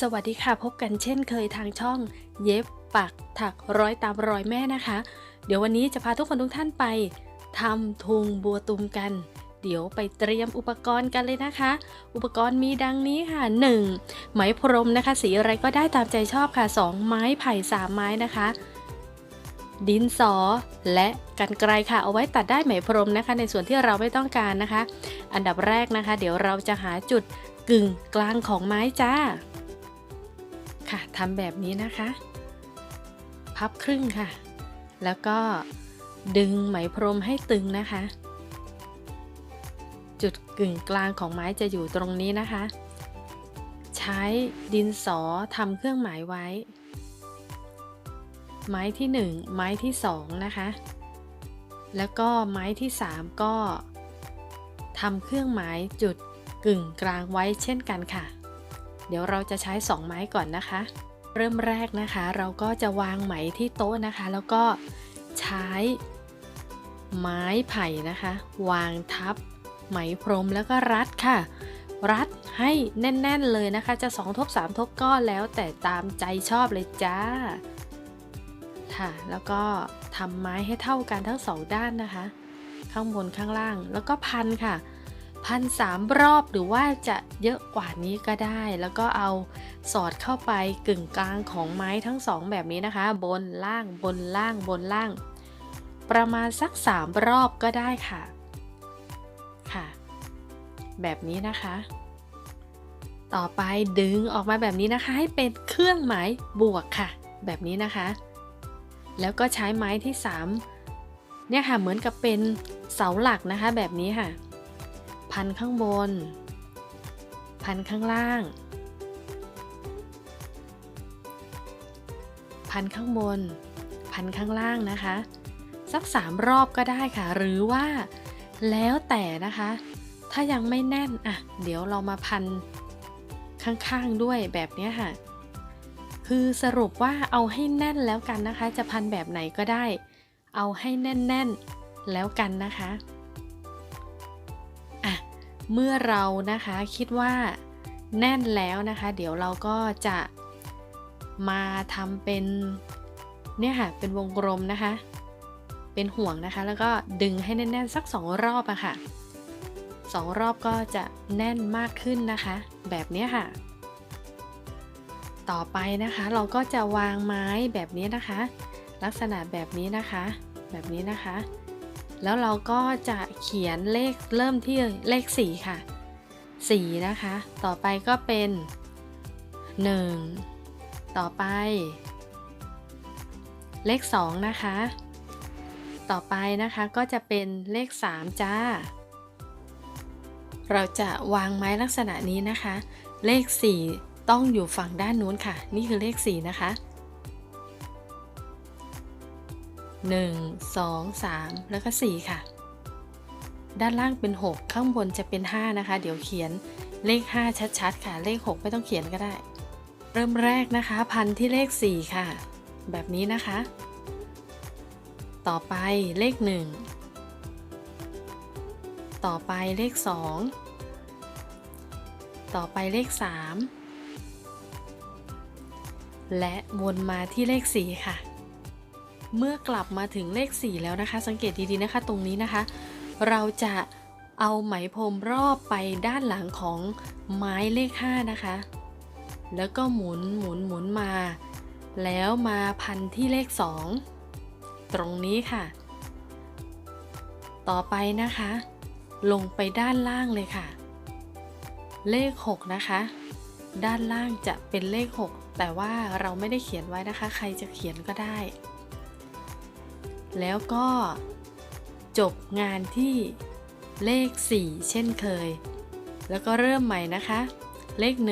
สวัสดีค่ะพบกันเช่นเคยทางช่อง เย็บปักถักร้อยตามรอยแม่นะคะ เดี๋ยววันนี้จะพาทุกคนทุกท่านไปทำทุงบัวตุมกัน เดี๋ยวไปเตรียมอุปกรณ์กันเลยนะคะ อุปกรณ์มีดังนี้ค่ะ 1. ไหมพรมนะคะ สีอะไรก็ได้ตามใจชอบค่ะ 2. ไม้ไผ่3ไม้นะคะ ดินสอ และกันไกรค่ะ เอาไว้ตัดได้ไหมพรมนะคะ ในส่วนที่เราไม่ต้องการนะคะ อันดับแรกนะคะ เดี๋ยวเราจะหาจุดกึ่งกลางของไม้จ้า ค่ะทำแบบนี้นะคะ พับครึ่งค่ะ แล้วก็ดึงไหมพรมให้ตึงนะคะ จุดกึ่งกลางของไม้จะอยู่ตรงนี้นะคะ ใช้ดินสอทำเครื่องหมายไว้ ไม้ที่ 1 ไม้ที่ 2 นะคะ แล้วก็ไม้ที่ 3 ก็ทำเครื่องหมายจุดกึ่งกลางไว้เช่นกันค่ะ เดี๋ยวเราจะใช้ 2 ไม้ก่อนนะคะ เริ่มแรกนะคะ เราก็จะวางไหมที่โต๊ะนะคะ แล้วก็ใช้ไม้ไผ่นะคะ วางทับ ไหมพรมแล้วก็รัดค่ะ รัดให้แน่น ๆ เลยนะคะ จะ 2 ทบ 3 ทบก็แล้วแต่ตามใจชอบเลยจ้า ค่ะ แล้วก็ทำไม้ให้เท่ากันทั้งสองด้านนะคะ ข้างบนข้างล่างแล้วก็พันค่ะ พันสามรอบหรือว่าจะเยอะกว่านี้ก็ได้ แล้วก็เอาสอดเข้าไปกึ่งกลางของไม้ทั้งสองแบบนี้นะคะ บนล่างบนล่างบนล่าง ประมาณสักสามรอบก็ได้ค่ะค่ะ แบบนี้นะคะ ต่อไปดึงออกมาแบบนี้นะคะ ให้เป็นเครื่องหมายบวกค่ะ แบบนี้นะคะ แล้วก็ใช้ไม้ที่ 3 เนี่ยค่ะเหมือนกับเป็นเสาหลักนะคะแบบนี้ค่ะ พันข้างบน พันข้างล่าง พันข้างบน พันข้างล่างนะคะ สักสามรอบก็ได้ค่ะ หรือว่าแล้วแต่นะคะ ถ้ายังไม่แน่นอะ เดี๋ยวเรามาพันข้างๆด้วยแบบนี้ค่ะ คือสรุปว่าเอาให้แน่นแล้วกันนะคะ จะพันแบบไหนก็ได้ เอาให้แน่นๆแล้วกันนะคะอะ เมื่อเรานะคะคิดว่าแน่นแล้วนะคะ เดี๋ยวเราก็จะมาทำเป็นเนี่ยค่ะเป็นวงกลมนะคะ เป็นห่วงนะคะ แล้วก็ดึงให้แน่นๆสักสองรอบอะค่ะสองรอบก็จะแน่นมากขึ้นนะคะ แบบนี้ค่ะ ต่อไปนะคะเราก็จะวางไม้แบบนี้นะคะ ลักษณะแบบนี้นะคะ แบบนี้นะคะ แล้วเราก็จะเขียนเลขเริ่มที่เลข 4 ค่ะ 4 นะคะ ต่อไปก็เป็น 1 ต่อไป เลข 2 นะคะ ต่อไปนะคะก็จะเป็นเลข 3 จ้า เราจะวางไม้ลักษณะนี้นะคะ เลข 4 ต้องอยู่ฝั่งด้านนู้นค่ะ นี่คือเลข 4 นะคะ 1 2 3 แล้วก็ 4 ค่ะ ด้านล่างเป็น 6 ข้างบนจะเป็น 5 นะคะ เดี๋ยวเขียนเลข 5 ชัด ๆ ค่ะ เลข 6 ไม่ต้องเขียนก็ได้ เริ่มแรกนะคะ พันที่เลข 4 ค่ะ แบบนี้นะคะ ต่อไปเลข 1 ต่อไปเลข 2 ต่อไปเลข 3 และวนมาที่เลข 4 ค่ะ เมื่อกลับมาถึงเลข 4 แล้วนะคะ สังเกตดีๆนะคะ ตรงนี้นะคะ เราจะเอาไหมพรมรอบไปด้านหลังของไม้เลข 5 นะคะ แล้วก็หมุนหมุนหมุนมา แล้วมาพันที่เลข 2 ตรงนี้ค่ะ ต่อไปนะคะ ลงไปด้านล่างเลยค่ะ เลข 6 นะคะ ด้านล่างจะเป็นเลข 6 แต่ว่าเราไม่ได้เขียนไว้นะคะ ใครจะเขียนก็ได้ แล้วก็จบงานที่เลข 4 เช่นเคย แล้วก็เริ่มใหม่นะคะ เลข 1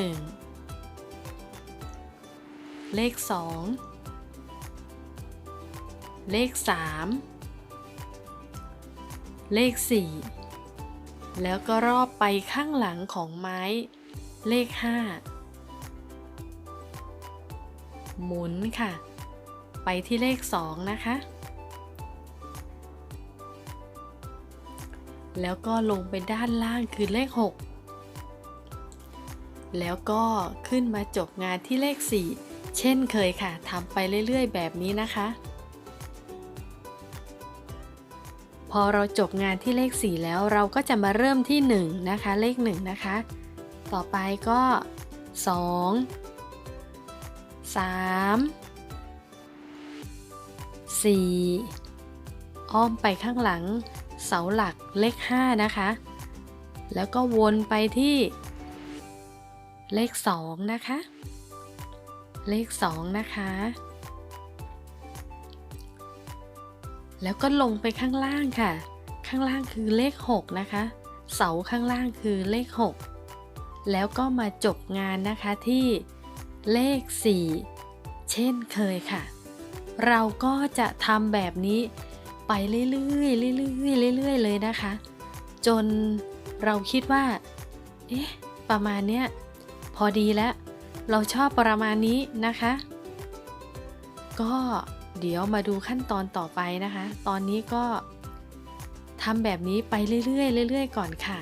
เลข 2 เลข 3 เลข 4 แล้วก็รอบไปข้างหลังของไม้ เลข 5 หมุนค่ะ ไปที่เลข 2 นะคะ แล้วก็ลงไปด้านล่างคือเลข 6 แล้วก็ขึ้นมาจบงานที่เลข 4 เช่นเคยค่ะทำไปเรื่อยๆ แบบนี้นะคะ พอเราจบงานที่เลข 4 แล้วเราก็จะมาเริ่มที่ 1 นะคะ เลข 1 นะคะ ต่อไปก็ 2 3 4 อ้อมไปข้างหลัง เสาหลักเลข 5 นะคะ แล้วก็วนไปที่ เลข 2 นะคะ เลข 2 นะคะ แล้วก็ลงไปข้างล่างค่ะ ข้างล่างคือเลข 6 นะคะ เสาข้างล่างคือเลข 6 แล้วก็มาจบงานนะคะที่เลข 4 เช่นเคยค่ะ เราก็จะทำแบบนี้ ไปเรื่อยๆเรื่อยๆเรื่อยๆเลยนะคะ จนเราคิดว่า เอ๊ะ ประมาณเนี้ยพอดีแล้ว เราชอบประมาณนี้นะคะ ก็เดี๋ยวมาดูขั้นตอนต่อไปนะคะ ตอนนี้ก็ทำแบบนี้ไปเรื่อยๆเรื่อยๆก่อนค่ะ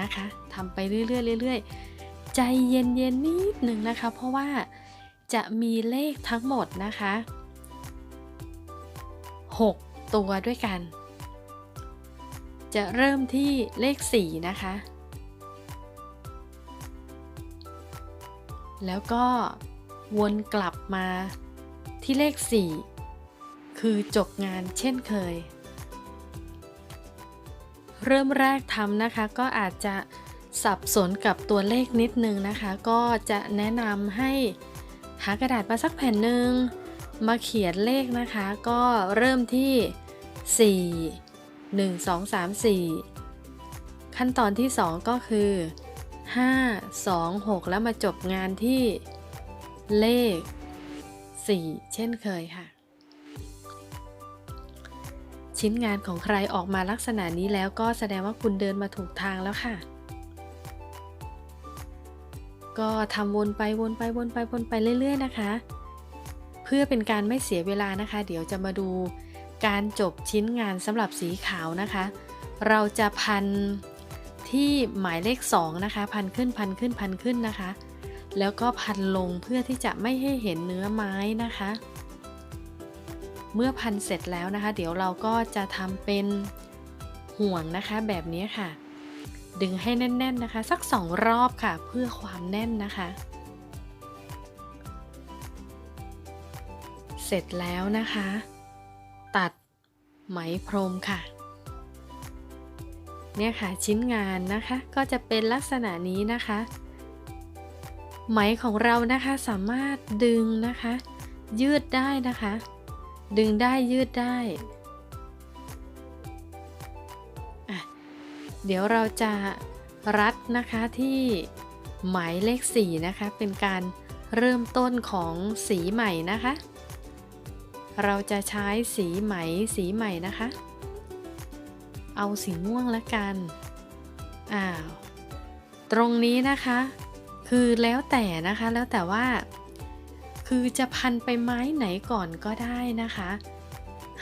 นะคะทำไปเรื่อยๆเรื่อยๆใจเย็นๆนิดหนึ่งนะคะ เพราะว่าจะมีเลขทั้งหมดนะคะ 6 ตัวด้วยกัน จะเริ่มที่เลข 4 นะคะ แล้วก็วนกลับมาที่เลข 4 คือจบงานเช่นเคย เริ่มแรกทำนะคะก็อาจจะสับสนกับตัวเลขนิดนึงนะคะ ก็จะแนะนำให้หากระดาษมาสักแผ่นหนึ่ง มาเขียนเลขนะคะ ก็เริ่มที่ 4 1 2 3 4 ขั้นตอนที่ 2 ก็คือ 5 2 6 แล้วมาจบงานที่เลข 4 เช่นเคยค่ะ ชิ้นงานของใครออกมาลักษณะนี้แล้วก็แสดงว่าคุณเดินมาถูกทางแล้วค่ะก็ทำวนไปวนไปวนไปวนไปเรื่อย ๆ นะคะ เพื่อเป็นการไม่เสียเวลานะคะ เดี๋ยวจะมาดูการจบชิ้นงานสำหรับสีขาวนะคะ เราจะพันที่หมายเลข 2 นะคะ พันขึ้นพันขึ้นพันขึ้นนะคะ แล้วก็พันลงเพื่อที่จะไม่ให้เห็นเนื้อไม้นะคะ เมื่อพันเสร็จแล้วนะคะ เดี๋ยวเราก็จะทำเป็นห่วงนะคะแบบนี้ค่ะ ดึงให้แน่น ๆนะคะ สักสองรอบค่ะ เพื่อความแน่นนะคะ เสร็จแล้วนะคะ ตัดไหมพรมค่ะ เนี่ยค่ะชิ้นงานนะคะก็จะเป็นลักษณะนี้นะคะ ไหมของเรานะคะสามารถดึงนะคะ ยืดได้นะคะ ดึงได้ยืดได้ เดี๋ยวเราจะรัดนะคะที่หมายเลข 4 นะคะ เป็นการเริ่มต้นของสีใหม่นะคะ เราจะใช้สีไหมสีใหม่นะคะ เอาสีม่วงละกัน อ้าว ตรงนี้นะคะ คือแล้วแต่นะคะ แล้วแต่ว่า คือจะพันไปไม้ไหนก่อนก็ได้นะคะ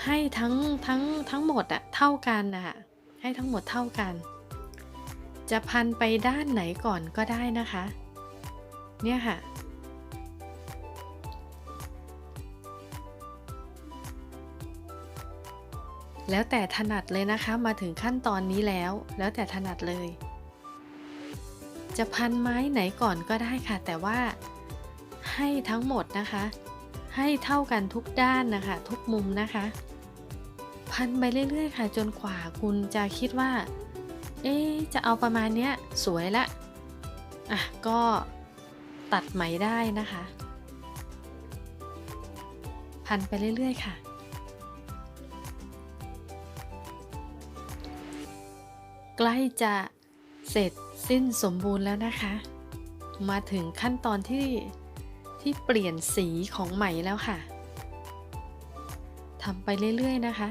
ให้ทั้งทั้งทั้งหมดอะเท่ากันอะให้ทั้งหมดเท่ากัน จะพันไปด้านไหนก่อนก็ได้นะคะ เนี่ยค่ะ แล้วแต่ถนัดเลยนะคะมาถึงขั้นตอนนี้แล้ว แล้วแต่ถนัดเลย จะพันไม้ไหนก่อนก็ได้ค่ะ แต่ว่าให้ทั้งหมดนะคะ ให้เท่ากันทุกด้านนะคะ ทุกมุมนะคะ พันไปเรื่อยๆ ค่ะ จนกว่าคุณจะคิดว่า เอ๊จะเอาประมาณเนี้ยสวยละอะก็ตัดไหมได้นะคะ พันไปเรื่อยๆ ค่ะ ใกล้จะเสร็จสิ้นสมบูรณ์แล้วนะคะ มาถึงขั้นตอนที่ที่เปลี่ยนสีของไหมแล้วค่ะทำไปเรื่อยๆนะคะ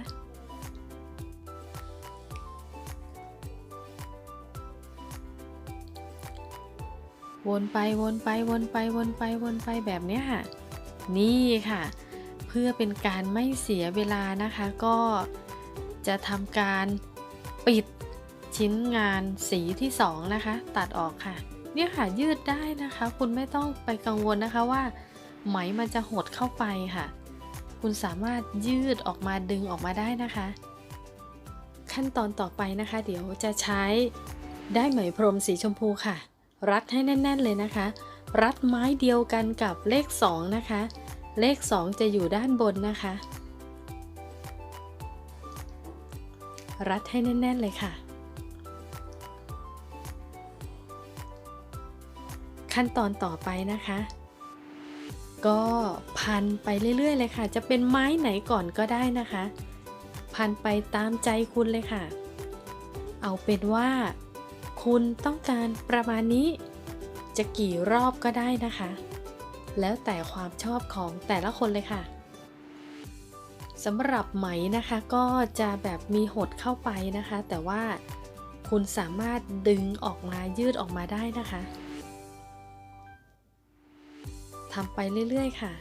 วนไปวนไปวนไปวนไปวนไปแบบนี้ค่ะ นี่ค่ะ เพื่อเป็นการไม่เสียเวลานะคะ ก็จะทำการปิด ชิ้นงานสีที่ 2 นะคะ ตัดออกค่ะ เนี่ยค่ะยืดได้นะคะ คุณไม่ต้องไปกังวลนะคะว่า ไหมมันจะหดเข้าไปค่ะ คุณสามารถยืดออกมาดึงออกมาได้นะคะ ขั้นตอนต่อไปนะคะ เดี๋ยวจะใช้ได้ไหมพรมสีชมพูค่ะ รัดให้แน่น ๆเลยนะคะ รัดไม้เดียวกันกับเลข 2 นะคะ เลข 2 จะอยู่ด้านบนนะคะ รัดให้แน่น ๆ เลยค่ะ ขั้นตอนต่อไปนะคะ ก็พันไปเรื่อยๆเลยค่ะ จะเป็นไม้ไหนก่อนก็ได้นะคะ พันไปตามใจคุณเลยค่ะ เอาเป็นว่า คุณต้องการประมาณนี้ จะกี่รอบก็ได้นะคะ แล้วแต่ความชอบของแต่ละคนเลยค่ะสำหรับไหมนะคะก็จะแบบมีหดเข้าไปนะคะ แต่ว่าคุณสามารถดึงออกมายืดออกมาได้นะคะ ทำไปเรื่อย ๆ ค่ะ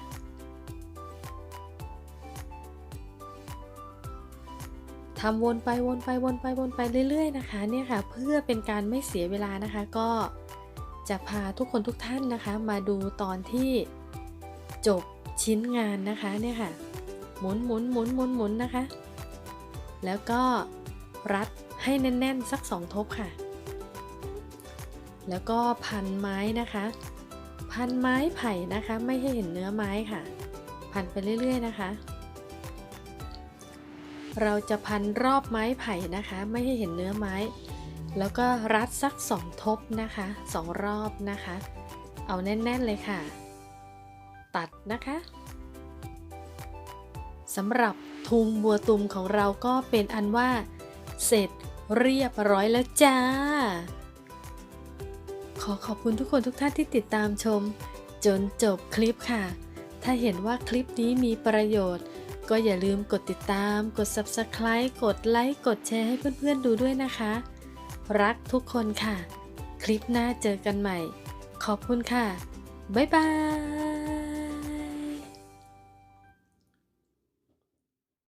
ทำวนไปวนไปวนไปวนไปเรื่อย ๆ นะคะ เนี่ยค่ะเพื่อเป็นการไม่เสียเวลานะคะ ก็จะพาทุกคนทุกท่านนะคะ มาดูตอนที่จบชิ้นงานนะคะเนี่ยค่ะ หมุนหมุนหมุนหมุนหมุนนะคะ แล้วก็รัดให้แน่น ๆ สักสองทบค่ะ แล้วก็พันไม้นะคะ พันไม้ไผ่นะคะ ไม่ให้เห็นเนื้อไม้ค่ะ พันไปเรื่อย ๆ นะคะ เราจะพันรอบไม้ไผ่นะคะ ไม่ให้เห็นเนื้อไม้ แล้วก็รัดสักสองทบนะคะสองรอบนะคะ เอาแน่น ๆ เลยค่ะ ตัดนะคะสำหรับทุงบัวตุมของเราก็เป็นอันว่า เสร็จเรียบร้อยแล้วจ้า ขอขอบคุณทุกคนทุกท่านที่ติดตามชม จนจบคลิปค่ะ ถ้าเห็นว่าคลิปนี้มีประโยชน์ ก็อย่าลืมกดติดตาม กด Subscribe กดไลค์ กดแชร์ให้เพื่อนๆดูด้วยนะคะ รักทุกคนค่ะ คลิปหน้าเจอกันใหม่ ขอบคุณค่ะ บ๊ายบาย